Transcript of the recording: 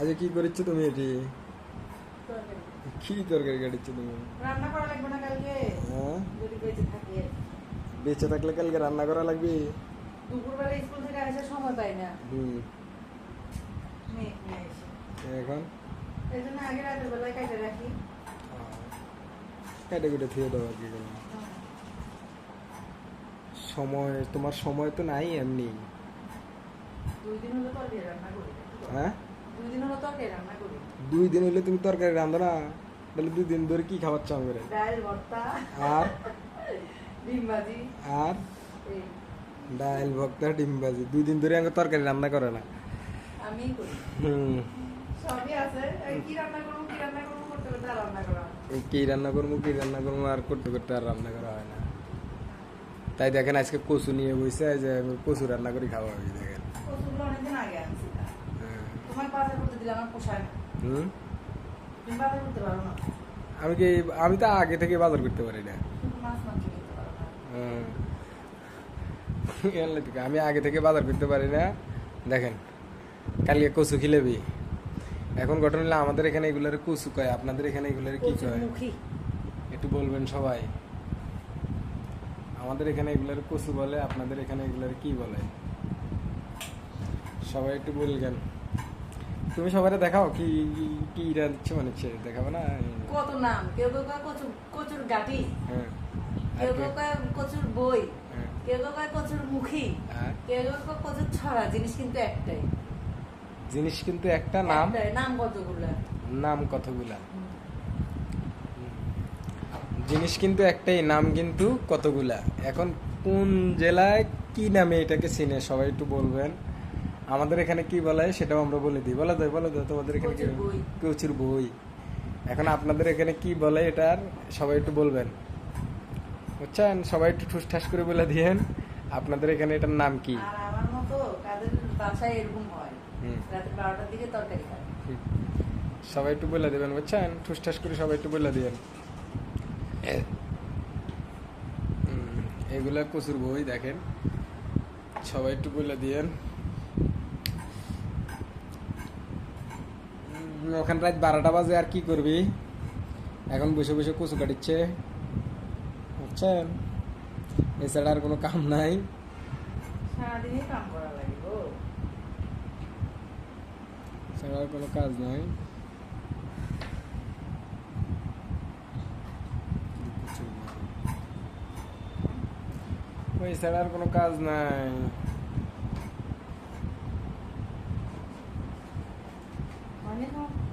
আজ কি করেছ তুমি এটি? কি তরকারি কাটিচ্ছ তুমি? রান্না করা লাগবে না কালকে? হ্যাঁ? যদি বেঁচে থাকি। বেঁচে থাকলে কালকে রান্না করা লাগবে? দুপুরবেলা স্কুল থেকে আসার সময় পাই না। হুম। এখন? এই জন্য আগে রাতের বেলায় কাটে রাখি। কেটে কেটে থুয়ে দাও আর কি। সময় তোমার সময় তো নাই এমনি। দুই দিন হলো তরকারি রান্না করি হ্যাঁ? দুই দিন হলো তুমি তরকারি রান্ধো না তাহলে দুই দিন ধরে কি চাও করে ডাল ভর্তা। আর? ডিম ভাজি। আর? ডাল ডিম ভাজি। দুই দিন ধরে আমাকে তরকারি রান্না করে না। আমি করি। হুম। সবই আছে। কি রান্না করব কি রান্না করব করতে করতে আর রান্না করা কি রান্না করব কি রান্না করব আর করতে করতে আর রান্না করা হয় না। তাই দেখেন আজকে কচু নিয়ে বসে যে আমি কচু রান্না করে খাওয়া হবে দেখেন। কচুগুলো অনেকদিন আগে আনছি। হ্যাঁ। তোমার বাজার করতে দিলে আমার পোষায় না হুম? তুমি বাজার করতে পারো না। আমি কি আমি তো আগে থেকে বাজার করতে পারি না। মাছ মাংস কিনতে পারো না। হুম। আমি আগে থেকে বাজার করতে পারি না। দেখেন কালকে কচু খিলেবি। এখন ঘটনা হলো আমাদের এখানে এগুলার কচু কয় আপনাদের এখানে এগুলার কি কয়? একটু বলবেন সবাই। আমাদের এখানে এগুলার কচু বলে আপনাদের এখানে এগুলার কি বলে? সবাই একটু বলবেন। তুমি সবাই দেখাও কি কি- কি রাঁধছে মানে হচ্ছে দেখাবো না কত নাম কেউ কেউ কয় কচুর কচুর গাটি হ্যাঁ কেউ কেউ কয় কচুর বই হ্যাঁ। কেউ কেউ কয় কচুর মুখী কেউ কেউ কয় কচুর ছড়া জিনিস কিন্তু একটাই। জিনিস কিন্তু একটা নাম। নাম কতগুলা? নাম কতগুলা? জিনিস কিন্তু একটাই নাম কিন্তু কতগুলা? এখন কোন জেলায় কি নামে এটাকে চিনে? সবাই একটু বলবেন। আমাদের এখানে কি বলে সেটাও আমরা বলে দিই। বলে দেয় বলে দেয় তোমাদের এখানে কি কচুর বই। এখন আপনাদের এখানে কি বলে এটার সবাই একটু বলবেন। বুঝছেন? সবাই একটু ঠুসঠাস করে বলে দিয়েন আপনাদের এখানে এটার নাম কি? আমার মতো কাদের বাসায় এরকম হয়? রাত বারোটার দিকে তরকারি খায় সবাই একটু বলে দেবেন বুঝছেন? ঠুসঠাস করে সবাই একটু বলে হুম, এগুলা কচুর বই দেখেন। সবাই একটু বলে দিয়েন। ওখান রাত বারোটা বাজে আর কি করবি? এখন বসে বসে কচু কাটিচ্ছে। বুঝছেন? এছাড়া আর কোনো কাম নাই। এছাড়া আর কোনো কাজ নাই। ওই ছাড়া আর কোনো কাজ নাই। মানে